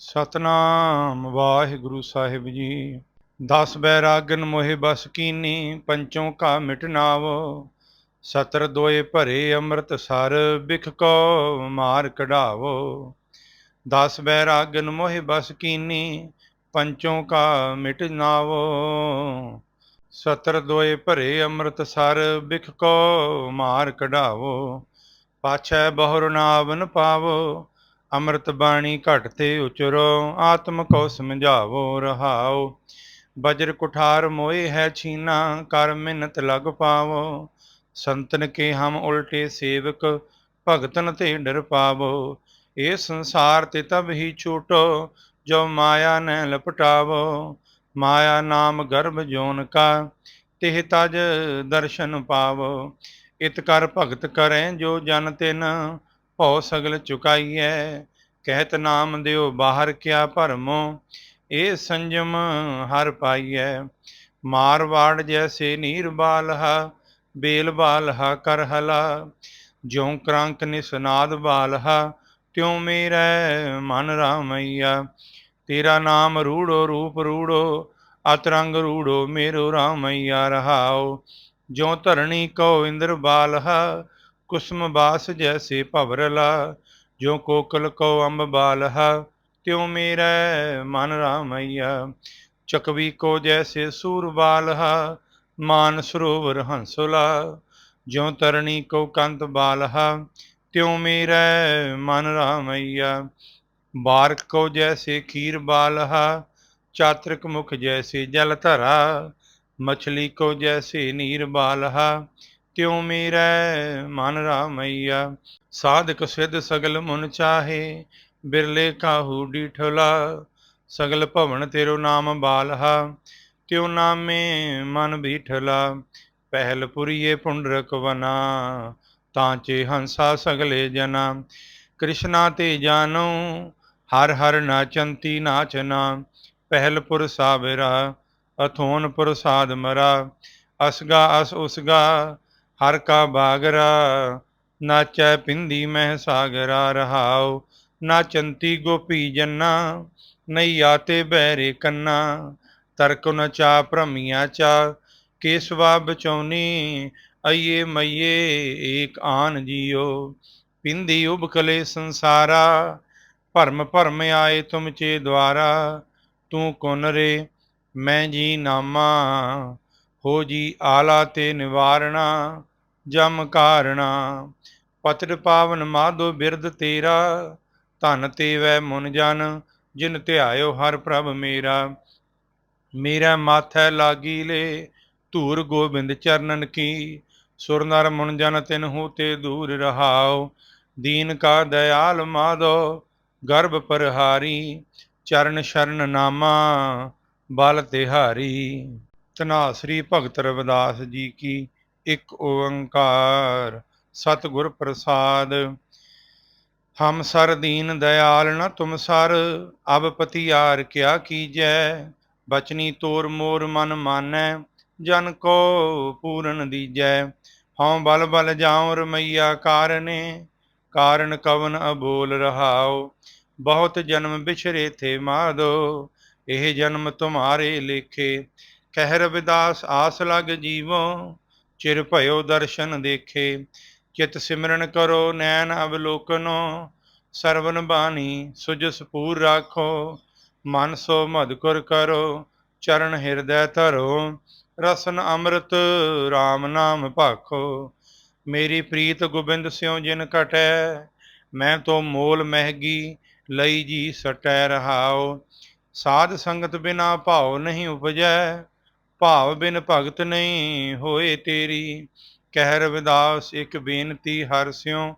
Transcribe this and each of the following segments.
ਸਤਨਾਮ ਵਾਹਿਗੁਰੂ ਸਾਹਿਬ ਜੀ। ਦਸ ਬੈਰਾਗਨ ਮੋਹਿ ਬਸ ਕੀਨੀ, ਪੰਚੋਂ ਕਾ ਮਿਟਨਾਵੋ ਸਤਰ ਦੋਏ ਭਰੇ ਅੰਮ੍ਰਿਤ ਸਰ ਬਿਖ ਕੋ ਮਾਰ ਕਢਾਵੋ। ਦਸ ਬੈਰਾਗਨ ਮੋਹਿ ਬਸ ਕੀਨੀ, ਪੰਚੋਂ ਕਾ ਮਿਟਨਾਵੋ ਸਤਰ ਦੋਏ ਭਰੇ ਅੰਮ੍ਰਿਤ ਸਰ ਬਿਖ ਕੋ ਮਾਰ ਕਢਾਵੋ। ਪਾਛੈ ਬਹੁਰ ਨਾਵਨ ਪਾਵੋ। ਅੰਮ੍ਰਿਤ ਬਾਣੀ ਘਟ ਤੇ ਉਚਰੋ, ਆਤਮ ਕੋ ਸਮਝਾਵੋ ਰਹਾਓ ਬਜਰ ਕੁਠਾਰ ਮੋਏ ਹੈ ਛੀਨਾ, ਕਰ ਮਿਨਤ ਲਗ ਪਾਵੋ। ਸੰਤਨ ਕੇ ਹਮ ਉਲਟੇ ਸੇਵਕ, ਭਗਤਨ ਤੇ ਡਰ ਪਾਵੋ। ਇਹ ਸੰਸਾਰ ਤੇ ਤਬ ਹੀ ਛੂਟੋ, ਜੋ ਮਾਇਆ ਨੇ ਲਪਟਾਵੋ। ਮਾਇਆ ਨਾਮ ਗਰਭ ਜੋਨ ਕਾ, ਤਿਹ ਤਜ ਦਰਸ਼ਨ ਪਾਵੋ। ਇਤ ਕਰ ਭਗਤ ਕਰੈ, ਜੋ ਜਨ ਤਿਨ ਭਉ ਸਗਲ ਚੁਕਾਈਐ। ਕਹਿਤ ਨਾਮ ਦਿਓ, ਬਾਹਰ ਕਿਆ ਭਰਮੋ? ਇਹ ਸੰਜਮ ਹਰ ਪਾਈਐ। ਮਾਰਵਾੜ ਜੈਸੇ ਨੀਰ ਬਾਲਹਾ, ਬੇਲ ਬਾਲਹਾ ਕਰ ਹਲਾ। ਜਿਉ ਕ੍ਰਾਂਕ ਨਿਸਨਾਦ ਬਾਲਹਾ, ਤਿਉ ਮੇਰਾ ਮਨ ਰਾਮਈਆ। ਤੇਰਾ ਨਾਮ ਰੂੜੋ ਰੂਪ ਰੂੜੋ, ਅਤਰੰਗ ਰੂੜੋ ਮੇਰੋ ਰਾਮਈਆ ਰਹਾਓ ਜਿਉ ਧਰਣੀ ਕੋ ਇੰਦਰ ਬਾਲਹਾ, ਕੁਸਮ ਬਾਸ ਜੈਸੇ ਭਵਰਲਾ। ਜੋ ਕੋਕਲ ਕੋ ਅੰਬ ਬਾਲਹਾ ਤਿਉ ਮੇਰਾ ਮਨ ਰਾਮਈਆ। ਚਕਵੀ ਕੋ ਜੈਸੇ ਸੂਰ ਬਾਲਹਾ ਮਾਨ ਸਰੋਵਰ ਹੰਸੁਲਾ। ਜਿਉ ਤਰਣੀ ਕੋ ਕੰਤ ਬਾਲਹਾ ਤਿਉ ਮੇਰੈ ਮਨ ਰਾਮਈਆ। ਬਾਰਕ ਕੋ ਜੈਸੇ ਖੀਰ ਬਾਲਹਾ ਚਾਤ੍ਰਿਕ ਮੁਖ ਜੈਸੇ ਜਲ ਧਰਾ। ਮਛਲੀ ਕੋ ਜੈਸੇ ਨੀਰ ਬਾਲਹਾ ਤਿਉ ਮੇਰੈ ਮਨ ਰਾਮਈਆ? ਸਾਧਕ ਸਿਧ ਸਗਲ ਮੁਨ ਚਾਹੇ, ਬਿਰਲੇ ਕਾਹੂ ਡੀਠਲਾ? ਸਗਲ ਭਵਨ ਤੇਰੋ ਨਾਮ ਬਾਲਹਾ ਤਿਉ ਨਾਮੇ ਮਨ ਬੀਠਲਾ? ਪਹਿਲ ਪੁਰੀਏ ਪੁੰਡਰਕ ਵਨਾ ਤਾਂਚੇ ਹੰਸਾ ਸਗਲੇ ਜਨਾ। ਕ੍ਰਿਸ਼ਨਾ ਤੇ ਜਾਨੋ, ਹਰ ਹਰ ਨਾਚੰਤੀ ਨਾਚਨਾ ਪਹਿਲਪੁਰ ਸਾਬਰਾ ਅਥੋਨ ਪ੍ਰਸਾਦ ਮਰਾ। ਅਸਗਾ ਅਸ ਉਸਗਾ ਹਰ ਕਾ ਬਾਗਰਾ ਨਾਚੈ ਪਿੰਦੀ ਮਹਿ ਸਾਗਰਾ ਰਹਾਉ ਨਾਚੰਤੀ ਗੋਪੀ ਜੰਨਾ ਨਹੀਂ ਆਤੇ ਬਹਿਰੇ ਕੰਨਾ, ਤਰਕ ਨ ਚਾ ਭ੍ਰਮੀਆਂ ਚਾ, ਕੇਸਵਾ ਬਚੌਨੀ, ਅਈਏ ਮਈਏ ਏਕ ਆਨ ਜੀਓ, ਪਿੰਦੀ ਉਬਕਲੇ ਸੰਸਾਰਾ, ਭਰਮ ਭਰਮ ਆਏ ਤੁਮ ਚੇ ਦੁਆਰਾ, ਤੂੰ ਕੁਨ ਰੇ, ਮੈਂ ਜੀ ਨਾਮਾ ਹੋ ਜੀ ਆਲਾ ਤੇ ਨਿਵਾਰਣਾ, ਜਮ ਕਾਰਣਾ। ਪਤਰ ਪਾਵਨ ਮਾਧੋ ਬਿਰਦ ਤੇਰਾ, ਧਨ ਤੇ ਵੈ ਮੁਨ ਜਨ, ਜਿਨ ਧਿਆਇਓ ਹਰ ਪ੍ਰਭ ਮੇਰਾ। ਮੇਰਾ ਮਾਥੈ ਲਾਗੀ ਲੇ, ਧੂਰ ਗੋਬਿੰਦ ਚਰਨਨ ਕੀ। ਸੁਰ ਨਰ ਮੁਨ ਜਨ ਤਿਨਹੂ ਤੇ ਦੂਰ ਰਹਾਉ। ਦੀਨ ਕਾ ਦਇਆਲ ਮਾਧੋ, ਗਰਭ ਪਰਹਾਰੀ। ਚਰਨ ਸ਼ਰਨ ਨਾਮਾ, ਬਲ ਤਿਹਾਰੀ। ਤਨਾ ਸ੍ਰੀ ਭਗਤ ਰਵਿਦਾਸ ਜੀ ਕੀ ਇੱਕ ਓੰਕਾਰ। ਸਤਿਗੁਰ ਪ੍ਰਸਾਦ, ਹਮ ਸਰ ਦੀਨ ਦਇਆਲ ਨ ਤੁਮ ਸਰ, ਅਬ ਪਤਿਆਰ ਕਿਆ ਕੀਜੈ? ਬਚਨੀ ਤੋਰ ਮੋਰ ਮਨ ਮਾਨੈ, ਜਨ ਕੋ ਪੂਰਨ ਦੀਜੈ। ਹਉ ਬਲ ਬਲ ਜਾਉ ਰਮਈਆ ਕਾਰਨੇ, ਕਾਰਨ ਕਵਨ ਅਬੋਲ ਰਹਾਉ। ਬਹੁਤ ਜਨਮ ਬਿਛਰੇ ਥੇ ਮਾਧੋ ਇਹ ਜਨਮ ਤੁਮਾਰੇ ਲੇਖੇ। ਕਹਿ ਰਵਿਦਾਸ ਆਸ ਲਗ ਜੀਵੋ, ਚਿਰ ਭਇਓ ਦਰਸ਼ਨ ਦੇਖੇ। ਚਿਤ ਸਿਮਰਨ ਕਰੋ, ਨੈਣ ਅਵਲੋਕਨੋ, ਸਰਵਨ ਬਾਣੀ ਸੁਜਸ ਪੂਰ ਰਾਖੋ। ਮਨ ਸੋ ਮਧੁਕਰ ਕਰੋ, ਚਰਨ ਹਿਰਦੈ ਧਰੋ। ਰਸਨ ਅੰਮ੍ਰਿਤ RAM ਨਾਮ ਭਾਖੋ। ਮੇਰੀ ਪ੍ਰੀਤ ਗੋਬਿੰਦ ਸਿਉ ਜਿਨ ਕਟੈ, ਮੈਂ ਤੋ ਮੋਲ ਮਹਿਗੀ ਲਈ ਜੀ ਸਟੈ ਰਹਾਉ। ਸਾਧ ਸੰਗਤ ਬਿਨਾ ਭਾਉ ਨਹੀਂ ਉਪਜੈ ਭਾਵ ਬਿਨ ਭਗਤ ਨਹੀਂ ਹੋਏ ਤੇਰੀ। ਕਹਿ ਰਵਿਦਾਸ ਇੱਕ ਬੇਨਤੀ, ਹਰ ਸਿਉ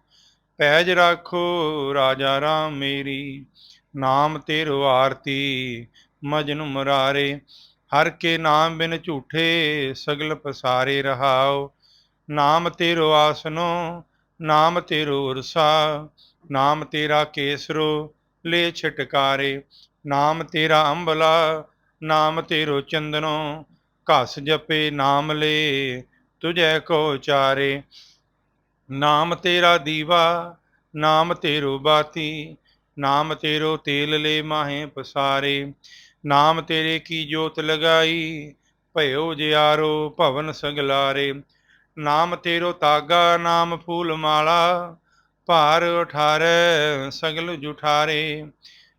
ਪੈਜ ਰਾਖੋ ਰਾਜਾ ਰਾਮ ਮੇਰੀ। ਨਾਮ ਤੇਰੋ ਆਰਤੀ, ਮਜਨੁ ਮੁਰਾਰੇ। ਹਰ ਕੇ ਨਾਮ ਬਿਨ ਝੂਠੇ, ਸਗਲ ਪਸਾਰੇ ਰਹਾਓ ਨਾਮ ਤੇਰੋ ਆਸਨੋ, ਨਾਮ ਤੇਰੋ ਉਰਸਾ। ਨਾਮ ਤੇਰਾ ਕੇਸਰੋ, ਲੈ ਛਟਕਾਰੇ। ਨਾਮ ਤੇਰਾ ਅੰਬਲਾ, ਨਾਮ ਤੇਰੋ ਚੰਦਨੋ। ਘਸ ਜਪੇ ਨਾਮ ਲੈ, ਤੁਝੈ ਕੋ ਚਾਰੇ। ਨਾਮ ਤੇਰਾ ਦੀਵਾ, ਨਾਮ ਤੇਰੋ ਬਾਤੀ, ਨਾਮ ਤੇਰੋ ਤੇਲ ਲੈ ਮਾਹੇ ਪਸਾਰੇ। ਨਾਮ ਤੇਰੇ ਕੀ ਜੋਤ ਲਗਾਈ, ਭਇਓ ਜਿਆਰੋ ਭਵਨ ਸਗਲਾਰੇ। ਨਾਮ ਤੇਰੋ ਤਾਗਾ, ਨਾਮ ਫੂਲ ਮਾਲਾ, ਭਾਰ ਉਠਾਰੇ ਸਗਲ ਜੁਠਾਰੇ।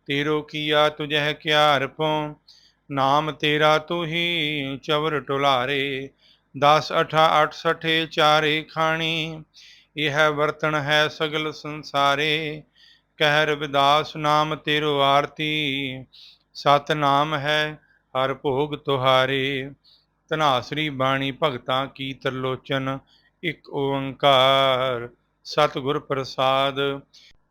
ਤੇਰੋ ਕੀਆ ਤੁਝਹਿ ਕਿਆ ਰਪੋ ਨਾਮ ਤੇਰਾ ਤੂੰ ਹੀ ਚਵਰ ਟੁਲਾਰੇ 10 ਅਠਾ 68 ਚਾਰੇ ਖਾਣੀ, ਇਹ ਵਰਤਣ ਹੈ ਸਗਲ ਸੰਸਾਰੇ। ਕਹਿ ਰਵਿਦਾਸ, ਨਾਮ ਤੇਰੋ ਆਰਤੀ ਸਤ ਨਾਮ ਹੈ ਹਰ ਭੋਗ ਤੁਹਾਰੇ। ਧਨਾਸਰੀ ਬਾਣੀ ਭਗਤਾਂ ਕੀ ਤਰਲੋਚਨ, ਇੱਕ ਓੰਕਾਰ, ਸਤਿਗੁਰ ਪ੍ਰਸਾਦ।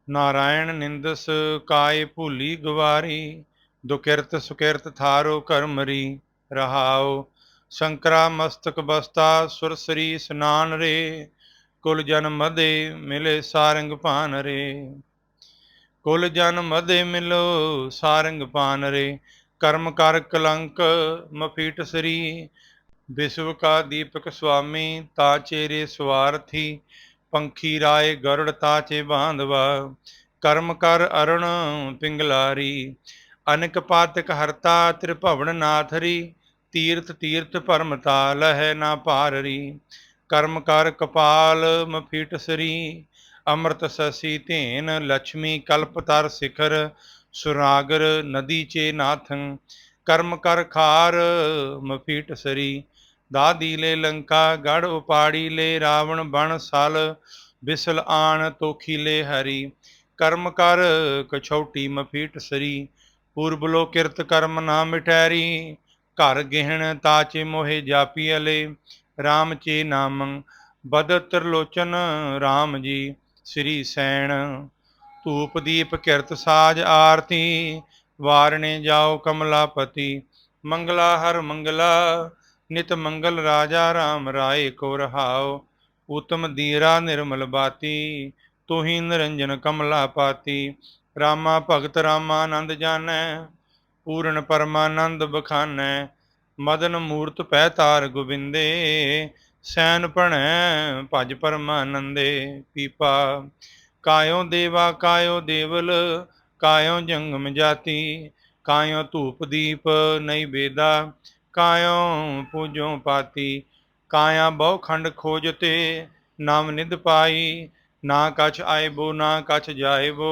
ਨਾਰਾਇਣ ਨਿੰਦਸ ਕਾਏ ਭੂਲੀ ਗਵਾਰੀ ਦੁਕਿਰਤ ਸੁਕਿਰਤ ਥਾਰੋ ਕਰਮਰੀ ਰਹਾਓ, ਸ਼ੰਕਰਾ ਮਸਤਕ ਬਸਤਾ ਸੁਰਸਰੀ ਸਨਾਨ ਰੇ, ਕੁਲ ਜਨ ਮਦੇ ਮਿਲੇ ਸਾਰੰਗ ਪਾਨ ਰੇ। ਕੁਲ ਜਨ ਮਦੇ ਮਿਲੋ ਸਾਰੰਗ ਭਾਨ ਰੇ, ਕਰਮ ਕਰ ਕਲੰਕ ਮਫੀਟ ਸਰੀ ਵਿਸ਼ਵ ਕਾ ਦੀਪਕ ਸੁਆਮੀ ਤਾ ਚੇਰੇ ਸਵਾਰਥੀ ਪੰਖੀ ਰਾਏ ਗਰੜ ਤਾਚੇ ਬਾਂਧਵਾ, ਕਰਮ ਕਰ ਅਰਣ ਪਿੰਗਲਾਰੀ ਅਨਕ ਪਾਤਕ ਹਰਤਾ ਤ੍ਰਿਭਵਨ ਨਾਥਰੀ, ਤੀਰਥ ਤੀਰਥ ਪਰਮਤਾ ਲਹਿ ਨਾ ਪਾਰਰੀ ਕਰਮ ਕਰ ਕਪਾਲ ਮਫੀਟ ਸਰੀ, ਅੰਮ੍ਰਿਤ ਸਸੀ ਧੇਨ ਲక్ష్ਮੀ ਕਲਪਤਰ ਸਿਖਰ ਸੁਰਾਗਰ ਨਦੀ ਚੇ ਨਾਥੰ, ਕਰਮ ਕਰ ਖਾਰ ਮਫੀਟ ਸਰੀ, ਦਾਦੀ ਲੈ ਲੰਕਾ, ਗੜ ਉਪਾੜੀ ਲੈ ਰਾਵਣ ਬਣ ਸਲ, ਬਿਸਲ ਆਣ ਤੋਖੀ ਲੈ ਹਰੀ, ਕਰਮ ਕਰ ਕਛੌਟੀ ਮਫੀਟ ਸਰੀ ਪੂਰਬਲੋ ਕਿਰਤ ਕਰਮ ਨਾ ਮਿਟੈਰੀ, ਘਰ ਗਿਹਣ ਤਾਚੇ ਮੋਹਿ ਜਾਪੀ ਅਲੇ RAM ਚੇ ਨਾਮ ਬਦ ਤ੍ਰਿਲੋਚਨ RAM ਜੀ, ਸ੍ਰੀ ਸੈਣ। ਧੂਪ ਦੀਪ ਕਿਰਤ ਸਾਜ ਆਰਤੀ, ਵਾਰਣੇ ਜਾਓ ਕਮਲਾਪਤੀ, ਮੰਗਲਾ ਹਰ ਮੰਗਲਾ, ਨਿਤ ਮੰਗਲ ਰਾਜਾ RAM ਰਾਏ ਕੋ ਰਹਾਓ। ਉਤਮ ਦੀਰਾ ਨਿਰਮਲ ਬਾਤੀ, ਤੁਹੀ ਨਿਰੰਜਨ ਕਮਲਾ ਪਾਤੀ ਰਾਮਾ ਭਗਤ ਰਾਮਾ ਰਾਮਾਨੰਦ ਜਾਣੈ, ਪੂਰਨ ਪਰਮਾਨੰਦ ਬਖਾਨੈ, ਮਦਨ ਮੂਰਤ ਪੈ ਤਾਰ ਗੋਬਿੰਦੇ, ਸੈਨ ਭਣੈ ਭਜ ਪਰਮਾਨੰਦੇ, ਪੀਪਾ। ਕਾਇਓ ਦੇਵਾ ਕਾਇਓ ਦੇਵਲ ਕਾਇਓ ਜੰਗਮ ਜਾਤੀ ਕਾਇਓ ਧੂਪ ਦੀਪ ਨਈ ਬੇਦਾ ਕਾਇਓ ਪੂਜੋ ਪਾਤੀ, ਕਾਇਆ ਬਹੁ ਖੰਡ ਖੋਜਤੇ ਨਾਮ ਨਿਦ ਪਾਈ, ਨਾ ਕਛ ਆਇਬੋ ਨਾ ਕਛ ਜਾਇਬੋ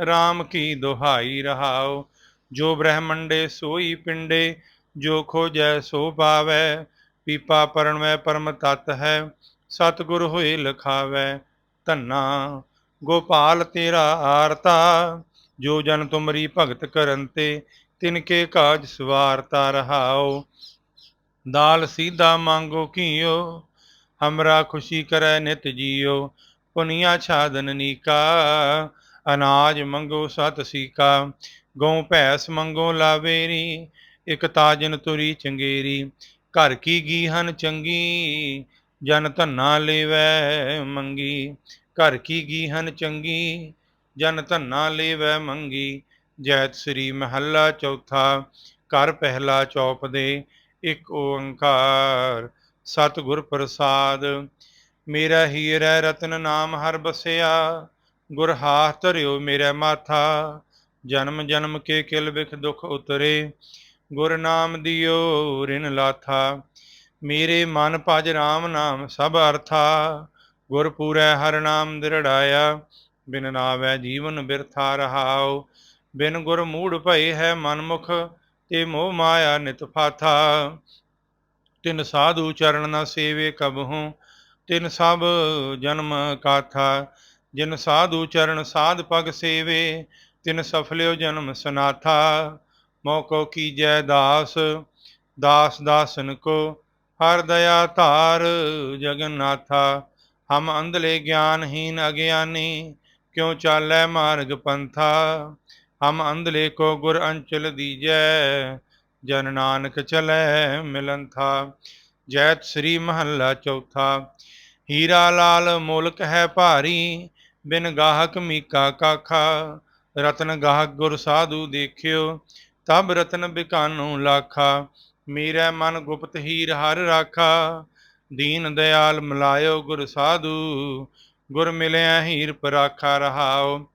RAM ਕੀ ਦੁਹਾਈ ਰਹਾਓ ਜੋ ਬ੍ਰਹਮੰਡੇ ਸੋਈ ਪਿੰਡੇ, ਜੋ ਖੋਜੈ ਸੋ ਪਾਵੈ, ਪੀਪਾ ਪਰਣਵੈ ਪਰਮ ਤਤ ਹੈ, ਸਤਿਗੁਰ ਹੋਏ ਲਖਾਵੈ ਧੰਨਾ। ਗੋਪਾਲ ਤੇਰਾ ਆਰਤਾ, ਜੋ ਜਨ ਤੁਮਰੀ ਭਗਤ ਕਰਨ ਤੇ ਤਿਨ ਕਾਜ ਸਵਾਰਤਾ ਰਹਾਓ ਦਾਲ ਸੀਧਾ ਮੰਗੋ ਕੀਓ, ਹਮਰਾ ਖੁਸ਼ੀ ਕਰੈ ਨਿਤ ਜੀਓ, ਪੁਨੀਆ ਛਾਦਨ ਨੀਕਾ ਅਨਾਜ ਮੰਗੋ ਸਤ ਸੀਕਾ ਗਉ ਭੈਸ ਮੰਗੋ ਲਾਵੇਰੀ, ਇਕ ਤਾਜਨ ਤੁਰੀ ਚੰਗੇਰੀ, ਘਰ ਕੀ ਗੀਹਨ ਚੰਗੀ, ਜਨ ਧੰਨਾ ਲੇਵੈ ਮੰਗੀ, ਘਰ ਕੀ ਗੀਹਨ ਚੰਗੀ, ਜਨ ਧੰਨਾ ਲੇਵੈ ਮੰਗੀ, ਜੈਤ ਸ੍ਰੀ ਮਹੱਲਾ ਚੌਥਾ, ਘਰ ਪਹਿਲਾ ਚੌਪ ਦੇ, ਇੱਕ ਓੰਕਾਰ, ਸਤਿਗੁਰ ਪ੍ਰਸਾਦ, ਮੇਰਾ ਹੀਰੈ ਰਤਨ ਨਾਮ ਹਰ ਬਸਿਆ ਗੁਰ ਹਾਥ ਧਰਿਓ ਮੇਰਾ ਮਾਥਾ, ਜਨਮ ਜਨਮ ਕੇ ਕਿਲ ਵਿਖ ਦੁਖ ਉਤਰੇ। ਗੁਰ ਨਾਮ ਦਿਓ ਰਿਨ ਲਾਥਾ, ਮੇਰੇ ਮਨ ਭਜ RAM ਨਾਮ ਸਭ ਅਰਥਾ। ਗੁਰ ਪੂਰੈ ਹਰ ਨਾਮ ਦਿਰੜਾਇਆ, ਬਿਨ ਨਾਵੈ ਜੀਵਨ ਬਿਰਥਾ ਰਹਾਉ। ਬਿਨ ਗੁਰ ਮੂੜ ਭਏ ਹੈ ਮਨਮੁਖ, ਤੇ ਮੋਹ ਮਾਇਆ ਨਿਤ ਫਾਥਾ। ਤਿਨ ਸਾਧੂ ਚਰਨ ਨਾ ਸੇਵੇ ਕਬਹੂ, ਤਿਨ ਸਭ ਜਨਮ ਕਾਥਾ। ਜਿਨ ਸਾਧੂ ਚਰਨ ਸਾਧ ਪਗ ਸੇਵੇ, ਤਿਨ ਸਫਲਿਓ ਜਨਮ ਸਨਾਥਾ ਮੋਕੋ ਕੀਜੈ ਦਾਸ ਦਾਸ ਦਾਸਨ ਕੋ ਹਰ ਦਇਆ ਧਾਰ ਜਗਨਨਾਥਾ, ਹਮ ਅੰਧਲੇ ਗਿਆਨਹੀਨ ਅਗਿਆਨੀ, ਕਿਉ ਚਾਲੈ ਮਾਰਗ ਪੰਥਾ, ਹਮ ਅੰਧਲੇ ਕੋ ਗੁਰ ਅੰਚਲ ਦੀਜੈ, ਜਨ ਨਾਨਕ ਚਲੈ ਮਿਲਨ ਥਾ ਜੈਤ ਸ੍ਰੀ ਮਹੱਲਾ ਚੌਥਾ, ਹੀਰਾ ਲਾਲ ਮੁਲਕ ਹੈ ਭਾਰੀ ਬਿਨ ਗਾਹਕ ਮੀਕਾ ਕਾਖਾ, ਰਤਨ ਗਾਹਕ ਗੁਰ ਸਾਧੂ ਦੇਖਿਓ, ਤਬ ਰਤਨ ਬਿਕਾਨੂ ਲਾਖਾ, ਮੇਰਾ ਮਨ ਗੁਪਤ ਹੀਰ ਹਰ ਰਾਖਾ। ਦੀਨ ਦਿਆਲ ਮਲਾਇਓ ਗੁਰ ਸਾਧੂ, ਗੁਰ ਮਿਲਿਆ ਹੀਰ ਪਰਾਖਾ ਰਹਾਓ।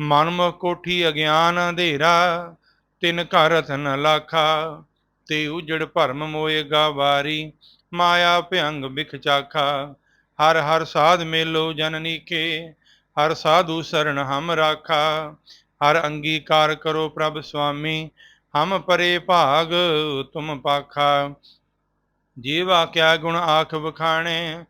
ਮਨਮੁਖ ਕੋਠੀ ਅਗਿਆਨ ਅੰਧੇਰਾ ਤਿਨ ਘਰ ਰਤਨ ਲਾਖਾ। ਤੇ ਉਜੜ ਭਰਮ ਮੋਏਗਾ ਵਾਰੀ ਮਾਇਆ ਭਿਅੰਗ ਬਿਖ ਚਾਖਾ। ਹਰ ਹਰ ਸਾਧ ਮੇਲੋ ਜਨਨੀ ਕੇ ਹਰ ਸਾਧੂ ਸਰਣ ਹਮ ਰਾਖਾ, ਹਰ ਅੰਗੀਕਾਰ ਕਰੋ ਪ੍ਰਭ ਸੁਆਮੀ, ਹਮ ਪਰੇ ਭਾਗ ਤੁਮ ਪਾਖਾ। ਜੀਵਾ ਕਿਆ ਗੁਣ ਆਖ ਵਖਾਣੇ,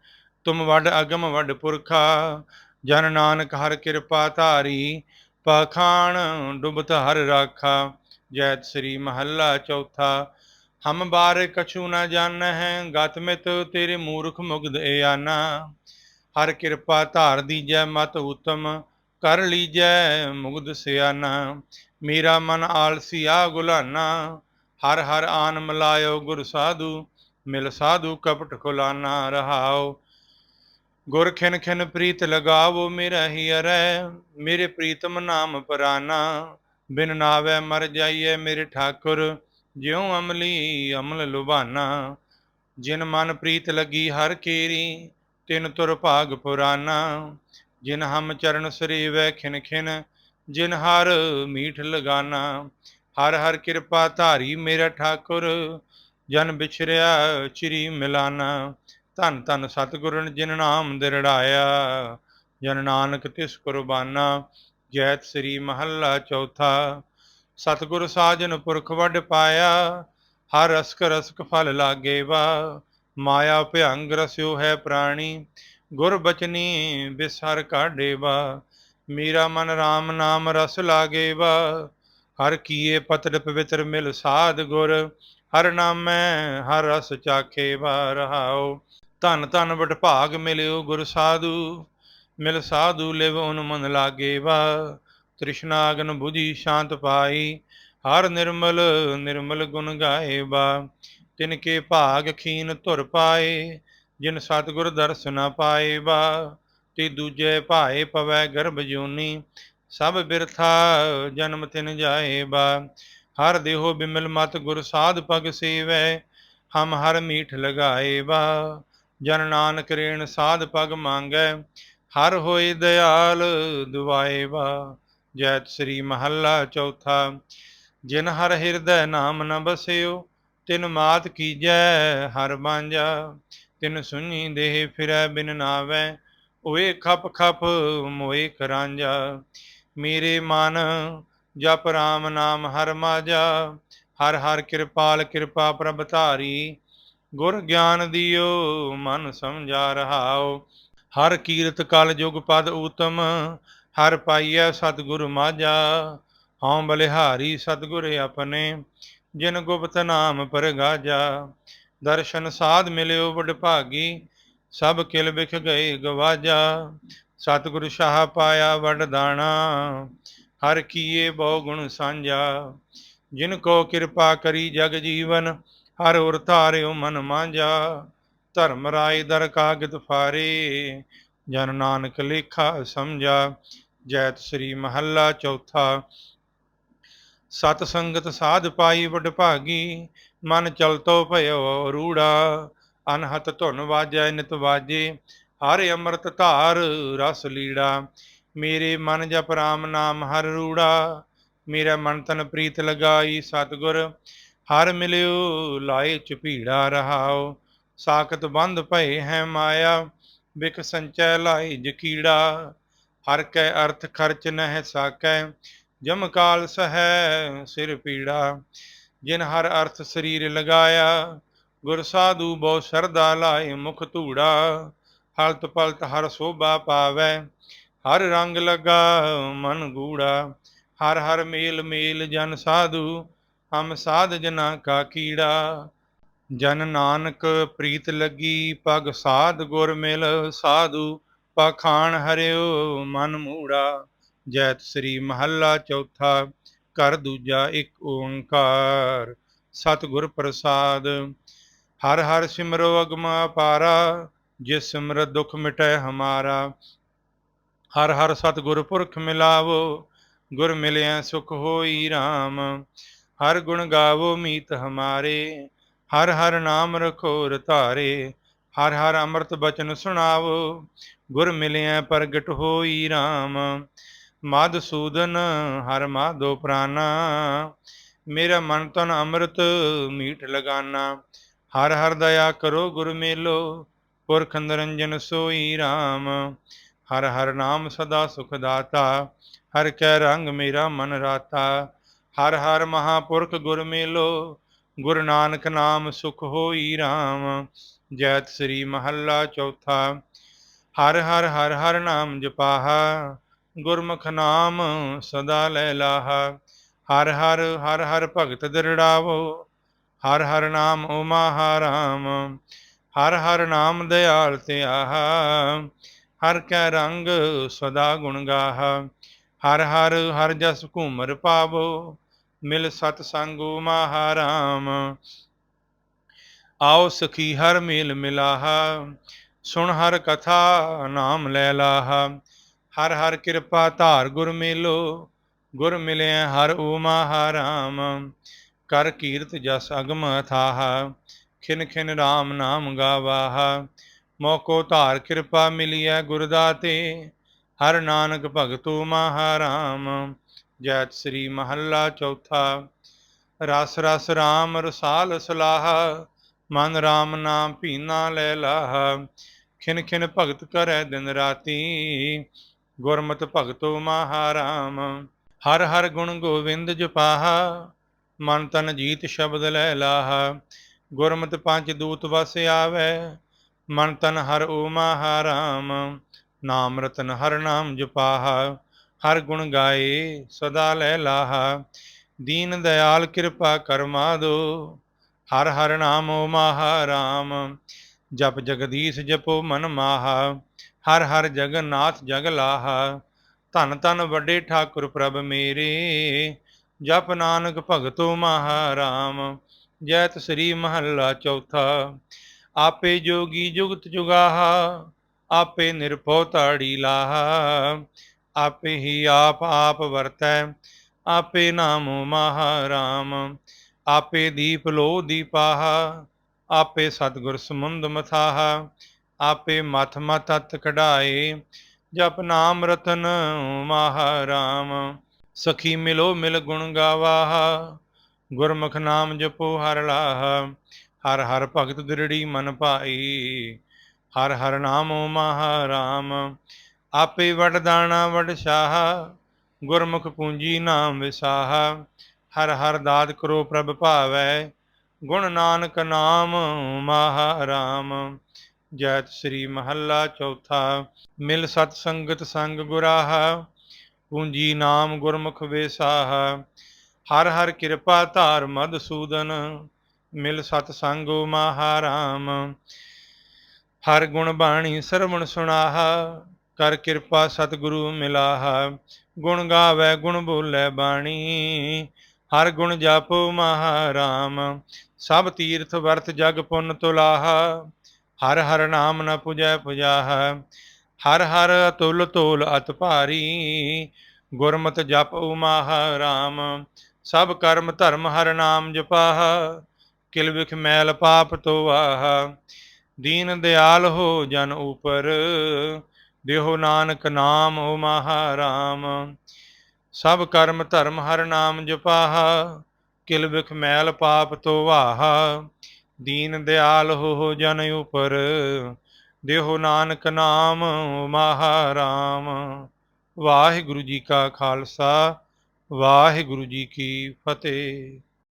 ਤੁਮ ਵੱਡ ਅਗਮ ਵੱਡ ਪੁਰਖਾ। ਜਨ ਨਾਨਕ ਹਰ ਕਿਰਪਾ ਧਾਰੀ, ਪਖਾਣ ਡੁਬਤ ਹਰ ਰਾਖਾ। ਜੈਤ ਸ੍ਰੀ ਮਹੱਲਾ ਚੌਥਾ, ਹਮ ਬਾਰੇ ਕਛੂ ਨਾ ਜਾਣ ਹੈ ਗਤ ਮਿਤ ਤੇਰੇ ਮੂਰਖ ਮੁਗਦ ਮੁਗਧ ਏਆਨਾ ਹਰ ਕਿਰਪਾ ਧਾਰ ਦੀਜੈ, ਮਤ ਉਤਮ ਕਰ ਲੀਜੈ, ਮੁਗਧ ਸਿਆਨਾ। ਮੇਰਾ ਮਨ ਆਲਸੀ ਆ ਗੁਲਾਨਾ, ਹਰ ਹਰ ਆਨ ਮਲਾਇਓ ਗੁਰ ਸਾਧੂ, ਮਿਲ ਸਾਧੂ ਕਪਟ ਖੁਲਾਨਾ ਰਹਾਓ। ਗੁਰ ਖਿਨ ਖਿਨ ਪ੍ਰੀਤ ਲਗਾਵੋ, ਮੇਰਾ ਹੀ ਅਰੈ, ਮੇਰੇ ਪ੍ਰੀਤਮ ਨਾਮ ਪਰਾਨਾ। ਬਿਨ ਨਾਵੇ ਮਰ ਜਾਈਏ ਮੇਰੇ ਠਾਕੁਰ, ਜਿਉ ਅਮਲੀ ਅਮਲ ਲੁਬਾਨਾ ਜਿਨ ਮਨ ਪ੍ਰੀਤ ਲੱਗੀ ਹਰ ਕੇਰੀ ਤਿਨ ਤੁਰ ਭਾਗ ਪੁਰਾਨਾ, ਜਿਨ ਹਮ ਚਰਨ ਸਰੀਵੈ ਖਿਨ ਖਿਨ, ਜਿਨ ਹਰ ਮੀਠ ਲਗਾਨਾ। ਹਰ ਹਰ ਕਿਰਪਾ ਧਾਰੀ ਮੇਰਾ ਠਾਕੁਰ, ਜਨ ਵਿਛਰਿਆ ਚਿਰੀ ਮਿਲਾਨਾ। ਧੰਨ ਧੰਨ ਸਤਿਗੁਰਨ ਜਿਨ ਨਾਮ ਦਿਰੜਾਇਆ, ਜਨ ਨਾਨਕ ਤਿਸ ਕੁਰਬਾਨਾ। ਜੈਤ ਸ੍ਰੀ ਮਹੱਲਾ ਚੌਥਾ, ਸਤਿਗੁਰ ਸਾਜਨ ਪੁਰਖ ਵੱਡ ਪਾਇਆ, ਹਰ ਰਸਕ ਰਸਕ ਫਲ ਲਾਗੇ ਵਾ ਮਾਇਆ ਭਿਅੰਗ ਰਸਿਓ ਹੈ ਪ੍ਰਾਣੀ, ਗੁਰ ਬਚਨੀ ਬਿਸਰ ਕਾਢੇ ਮੇਰਾ ਮਨ RAM ਨਾਮ ਰਸ ਲਾਗੇ ਵਾ ਹਰ ਕੀਏ ਪਤਰ ਪਵਿੱਤਰ ਮਿਲ ਸਾਧ ਗੁਰ, ਹਰ ਨਾਮੈ ਹਰ ਰਸ ਚਾਖੇ ਵਾ ਰਹਾਓ ਧਨ ਧਨ ਵਡਭਾਗ ਮਿਲਿਓ ਗੁਰ ਸਾਧੂ, ਮਿਲ ਸਾਧੂ ਲਿਵ ਉਨ ਮਨ ਲਾਗੇ ਵਾ ਤ੍ਰਿਸ਼ਨਾ ਅਗਨ 부ਧੀ ਸ਼ਾਂਤ ਪਾਈ, ਹਰ ਨਿਰਮਲ ਨਿਰਮਲ ਗੁਣ ਗਾਏ ਵਾ ਤਿਨ ਕੇ ਭਾਗ ਖੀਨ ਧੁਰ ਪਾਏ, ਜਿਨ ਸਤਿਗੁਰ ਦਰਸ ਨ ਪਾਏ ਵਾ ਤੇ ਦੂਜੇ ਭਾਏ ਪਵੈ ਗਰਭ ਜੂਨੀ, ਸਭ ਬਿਰਥਾ ਜਨਮ ਤਿਨ ਜਾਏ ਵਾ ਹਰ ਦੇਹੋ ਬਿਮਲ ਮਤ ਗੁਰ ਸਾਧ ਪਗ ਸੇਵੈ, ਹਮ ਹਰ ਮੀਠ ਲਗਾਏ ਵਾ ਜਨ ਨਾਨਕ ਰੇਣ ਸਾਧ ਪਗ ਮੰਗੈ, ਹਰ ਹੋਏ ਦਿਆਲ ਦੁਆਏ ਵਾ ਜੈਤ ਸ੍ਰੀ ਮਹੱਲਾ ਚੌਥਾ, ਜਿਨ ਹਰ ਹਿਰਦੈ ਨਾਮ ਨ ਬਸਿਓ ਤਿਨ ਮਾਤ ਕੀਜੈ ਹਰ ਬਾਂਝਾ ਤਿਨ ਸੁਣੀ ਦੇਹ ਫਿਰੈ ਬਿਨ ਨਾਵੈ, ਓਏ ਖਪ ਖਪ ਮੋਏ ਕਰਾਂਜਾ ਮੇਰੇ ਮਨ ਜਪ ਰਾਮ ਨਾਮ ਹਰ ਮਾਜਾ, ਹਰ ਹਰ ਕਿਰਪਾਲ ਕਿਰਪਾ ਪ੍ਰਭ ਧਾਰੀ। ਗੁਰ ਗਿਆਨ ਦਿਓ, ਮਨ ਸਮਝਾ ਰਹਾਓ। ਹਰ ਕੀਰਤ ਕਲ ਜੁਗ ਪਦ ਊਤਮ, ਹਰ ਪਾਈਐ ਸਤਿਗੁਰ ਮਾਝਾ ਹਉ ਬਲਿਹਾਰੀ ਸਤਿਗੁਰ ਆਪਣੇ ਜਿਨ ਗੁਪਤ ਨਾਮ ਪਰਗਾਜਾ, ਦਰਸ਼ਨ ਸਾਧ ਮਿਲਿਓ ਵਡ ਭਾਗੀ, ਸਭ ਕਿਲ ਵਿਖ ਗਏ ਗਵਾਜਾ, ਸਤਿਗੁਰ ਸ਼ਾਹ ਪਾਇਆ ਵਡ ਦਾਣਾ, ਹਰ ਕੀਏ ਬਹੁ ਗੁਣ ਸਾਂਝਾ। ਜਿਨ ਕੋ ਕਿਰਪਾ ਕਰੀ ਜਗ ਜੀਵਨ, ਹਰ ਉਰ ਧਾਰਿਓ ਮਨ ਮਾਂਝਾ। ਧਰਮ ਰਾਏ ਦਰ ਕਾਗਦ ਫਾਰੇ, ਜਨ ਨਾਨਕ ਲੇਖਾ ਸਮਝਾ। ਜੈਤ ਸ੍ਰੀ ਮਹੱਲਾ ਚੌਥਾ ਸਤ ਸੰਗਤ ਸਾਧ ਪਾਈ ਵਡ ਭਾਗੀ, ਮਨ ਚਲਤੋ ਭਇਓ ਰੂੜਾ, ਅਨਹਤ ਧੁਨ ਵਾਜੈ ਨਿਤ ਵਾਜੇ, ਹਰ ਅੰਮ੍ਰਿਤ ਧਾਰ ਰਸ ਲੀੜਾ, ਮੇਰੇ ਮਨ ਜਪ ਰਾਮ ਨਾਮ ਹਰ ਰੂੜਾ, ਮੇਰਾ ਮਨ ਤਨ ਪ੍ਰੀਤ ਲਗਾਈ ਸਤਗੁਰ, ਹਰ ਮਿਲਿਓ ਲਾਏ ਚਪੀੜਾ ਰਹਾਓ, ਸਾਖਤ ਬੰਧ ਭਏ ਹੈ ਮਾਇਆ ਬਿਕ ਸੰਚੈ ਲਾਈ ਜਕੀੜਾ ਹਰ ਕੈ ਅਰਥ ਖਰਚ ਨਹਿ ਸਾਕੈ ਜਮ ਕਾਲ ਸਹੈ ਸਿਰ ਪੀੜਾ, ਜਿਨ ਹਰ ਅਰਥ ਸਰੀਰ ਲਗਾਇਆ, ਗੁਰ ਸਾਧੂ ਬਹੁ ਸਰਦਾ ਲਾਏ ਮੁਖ ਧੂੜਾ, ਹਲਤ ਪਲਤ ਹਰ ਸੋਭਾ ਪਾਵੈ, ਹਰ ਰੰਗ ਲਗਾ ਮਨ ਗੂੜਾ, ਹਰ ਹਰ ਮੇਲ ਮੇਲ ਜਨ ਸਾਧੂ, ਹਮ ਸਾਧ ਜਨਾ ਕਾ ਕੀੜਾ। ਜਨ ਨਾਨਕ ਪ੍ਰੀਤ ਲੱਗੀ ਪਗ ਸਾਧ ਗੁਰ ਮਿਲ, ਸਾਧੂ ਪਖਾਣ ਹਰਿਓ ਮਨ ਮੂੜਾ। ਜੈਤ ਸ੍ਰੀ ਮਹੱਲਾ ਚੌਥਾ, ਘਰ ਦੂਜਾ ਇੱਕ ਓੰਕਾਰ। ਸਤਿਗੁਰ ਪ੍ਰਸਾਦ, ਹਰ ਹਰ ਸਿਮਰੋ ਅਗਮ ਅਪਾਰਾ, ਜਿਸ ਸਿਮਰਤ ਦੁਖ ਮਿਟੈ ਹਮਾਰਾ। ਹਰ ਹਰ ਸਤਿਗੁਰ ਪੁਰਖ ਮਿਲਾਵੋ, ਗੁਰ ਮਿਲਿਆ ਸੁਖ ਹੋਈ RAM ਹਰ ਗੁਣ ਗਾਵੋ ਮੀਤ ਹਮਾਰੇ, ਹਰ ਹਰ ਨਾਮ ਰਖੋ ਰਤਾਰੇ। ਹਰ ਹਰ ਅੰਮ੍ਰਿਤ ਬਚਨ ਸੁਣਾਵੋ, ਗੁਰ ਮਿਲਿਆ ਪ੍ਰਗਟ ਹੋਈ RAM ਮਧਸੂਦਨ ਹਰ ਮਾਧੋ ਪ੍ਰਾਨਾ ਮੇਰਾ ਮਨ ਤਨ ਅੰਮ੍ਰਿਤ ਮੀਠ ਲਗਾਨਾ। ਹਰ ਹਰ ਦਇਆ ਕਰੋ ਗੁਰ ਮੇਲੋ, ਪੁਰਖ ਨਿਰੰਜਨ ਸੋਈ RAM ਹਰ ਹਰ ਨਾਮ ਸਦਾ ਸੁਖ ਦਾਤਾ, ਹਰ ਕੈ ਰੰਗ ਮੇਰਾ ਮਨ ਰਾਤਾ। ਹਰ ਹਰ ਮਹਾਪੁਰਖ ਗੁਰ ਮੇਲੋ, ਗੁਰ ਨਾਨਕ ਨਾਮ ਸੁਖ ਹੋਈ RAM ਜੈਤ ਸ੍ਰੀ ਮਹੱਲਾ ਚੌਥਾ, ਹਰ ਹਰ ਹਰ ਹਰ ਨਾਮ ਜਪਾਹਾ। ਗੁਰਮੁਖ ਨਾਮ ਸਦਾ ਲੈ ਲਾਹਾ। ਹਰ ਹਰ ਹਰ ਹਰ ਭਗਤ ਦਿਰੜਾਵੋ। ਹਰ ਹਰ ਨਾਮ ਉਮਾ ਰਾਮ ਹਰ ਹਰ ਨਾਮ ਦਿਆਲ ਤੇ ਆਹਾ ਹਰ ਕੈ ਰੰਗ ਸਦਾ ਗੁਣ ਗਾਹਾ। ਹਰ ਹਰ ਹਰ ਜਸ ਘੂਮਰ ਪਾਵੋ। ਮਿਲ ਸਤ ਸੰਗ ਉਮਾ ਰਾਮ ਆਓ ਸਖੀ ਹਰ ਮੇਲ ਮਿਲਾਹਾ। ਸੁਣ ਹਰ ਕਥਾ ਨਾਮ ਲੈ ਲਾਹਾ। ਹਰ ਹਰ ਕਿਰਪਾ ਧਾਰ ਗੁਰ ਮਿਲੋ, ਗੁਰ ਮਿਲਿਆ ਹਰ ਊਮਾ ਰਾਮ ਕਰ ਕੀਰਤ ਜਸ ਅਗਮ ਅਥਾਹ ਖਿਨ ਖਿਨ RAM ਨਾਮ ਗਾਵਾਹ। ਮੋਕੋ ਧਾਰ ਕਿਰਪਾ ਮਿਲਿਆ ਗੁਰ ਦਾਤੇ, ਹਰ ਨਾਨਕ ਭਗਤੂ ਮਹਾਰਾਮ ਜੈਤ ਸ੍ਰੀ ਮਹੱਲਾ ਚੌਥਾ, ਰਸ ਰਸ RAM ਰਸਾਲ ਸਲਾਹ, ਮਨ RAM ਨਾਮ ਪੀਨਾ ਲੈ ਲਾਹ। ਖਿਨ ਖਿਨ ਭਗਤ ਕਰੈ ਦਿਨ ਰਾਤੀ ਗੁਰਮਤਿ ਭਗਤੋ ਮਹਾਰਾਮ, ਹਰ ਹਰ ਗੁਣ ਗੋਵਿੰਦ ਜਪਾਹਾ, ਮਨ ਤਨ ਜੀਤ ਸ਼ਬਦ ਲੈ ਲਾਹਾ, ਗੁਰਮਤਿ ਪੰਜ ਦੂਤ ਵਸ ਆਵੇ, ਮਨ ਤਨ ਹਰ ਓ ਮਹਾਰਾਮ, ਨਾਮ ਰਤਨ ਹਰ ਨਾਮ ਜਪਾਹਾ, ਹਰ ਗੁਣ ਗਾਏ ਸਦਾ ਲੈ ਲਾਹਾ, ਦੀਨ ਦਇਆਲ ਕਿਰਪਾ ਕਰਮਾ ਦੋ, ਹਰ ਹਰ ਨਾਮ ਓ ਮਹਾਰਾਮ, ਜਪ ਜਗਦੀਸ਼ ਜਪੋ ਮਨ ਮਾਹਾ ਹਰ ਹਰ ਜਗਨਨਾਥ ਜਗ ਲਾਹਾ। ਧਨ ਧਨ ਵੱਡੇ ਠਾਕੁਰ ਪ੍ਰਭ ਮੇਰੇ, ਜਪ ਨਾਨਕ ਭਗਤੋ ਮਹਾਰਾਮ, ਜੈਤ ਸ੍ਰੀ ਮਹੱਲਾ ਚੌਥਾ। ਆਪੇ ਜੋਗੀ ਜੁਗਤ ਜੁਗਾਹਾ, ਆਪੇ ਨਿਰਭਉ ਤਾੜੀ ਲਾਹਾ। ਆਪੇ ਹੀ ਆਪ ਆਪ ਵਰਤੈ, ਆਪੇ ਨਾਮੋ ਮਹਾਰਾਮ। ਆਪੇ ਦੀਪ ਲੋ ਦੀਪਾਹਾ, ਆਪੇ ਸਤਗੁਰ ਸਮੁੰਦ ਮਥਾਹਾ। ਆਪੇ ਮਥ ਮਥ ਅਤ ਕਢਾਏ, ਜਪ ਨਾਮ ਰਤਨ ਮਹਾਰਾਮ। ਸਖੀ ਮਿਲੋ ਮਿਲ ਗੁਣ ਗਾਵਾਹ ਗੁਰਮੁਖ ਨਾਮ ਜਪੋ ਹਰ ਲਾਹ। ਹਰ ਹਰ ਭਗਤ ਦ੍ਰਿੜੀ ਮਨ ਭਾਈ, ਹਰ ਹਰ ਨਾਮ ਮਹਾਰਾਮ। ਆਪੇ ਵਡ ਦਾਣਾ ਵਡ ਸ਼ਾਹ, ਗੁਰਮੁਖ ਪੂੰਜੀ ਨਾਮ ਵਿਸਾਹ। ਹਰ ਹਰ ਦਾਤ ਕਰੋ ਪ੍ਰਭ ਭਾਵੈ, ਗੁਣ ਨਾਨਕ ਨਾਮ ਮਹਾਰਾਮ। ਜੈਤ ਸ੍ਰੀ ਮਹੱਲਾ ਚੌਥਾ, ਮਿਲ ਸਤ ਸੰਗਤ ਸੰਗ ਗੁਰਾਹਾ, ਪੂੰਜੀ ਨਾਮ ਗੁਰਮੁਖ ਵੇਸਾਹ, ਹਰ ਹਰ ਕਿਰਪਾ ਧਾਰ ਮਦਸੂਦਨ ਮਿਲ ਸਤ ਸੰਗੋ ਮਹਾਰਾਮ, ਹਰ ਗੁਣ ਬਾਣੀ ਸਰਵਣ ਸੁਣਾਹਾ, ਕਰ ਕਿਰਪਾ ਸਤਿਗੁਰੂ ਮਿਲਾਹਾ, ਗੁਣ ਗਾਵੇ ਗੁਣ ਬੋਲੇ ਬਾਣੀ, ਹਰ ਗੁਣ ਜਾਪੋ ਮਹਾਰਾਮ, ਸਭ ਤੀਰਥ ਵਰਤ ਜਗ ਪੁੰਨ ਤੁਲਾਹਾ ਹਰ ਹਰ ਨਾਮ ਨ ਪੁਜੈ ਪੁਜਾਹ, ਹਰ ਹਰ ਤੁਲ ਤੋਲ ਅਤ ਭਾਰੀ, ਗੁਰਮਤਿ ਜਪ ਮਹਾਰਾਮ ਸਭ ਕਰਮ ਧਰਮ ਹਰ ਨਾਮ ਜਪਾਹ, ਕਿਲ ਵਿਖ ਮੈਲ ਪਾਪ ਤੋ ਆਹ ਦੀਨ ਦਿਆਲ ਹੋ ਜਨ ਉਪਰ, ਦੇਹੋ ਨਾਨਕ ਨਾਮ ਓ ਮਹਾਰਾਮ ਸਭ ਕਰਮ ਧਰਮ ਹਰ ਨਾਮ ਜਪਾਹ, ਕਿਲ ਵਿਖ ਮੈਲ ਪਾਪ ਤੋ ਤੋਆਹ ਦੀਨ ਦਿਆਲ ਹੋ ਜਨ ਉਪਰ, ਦੇਹੋ ਨਾਨਕ ਨਾਮ ਮਹਾਰਾਮ। ਵਾਹਿਗੁਰੂ ਜੀ ਕਾ ਖਾਲਸਾ, ਵਾਹਿਗੁਰੂ ਜੀ ਕੀ ਫਤਿਹ।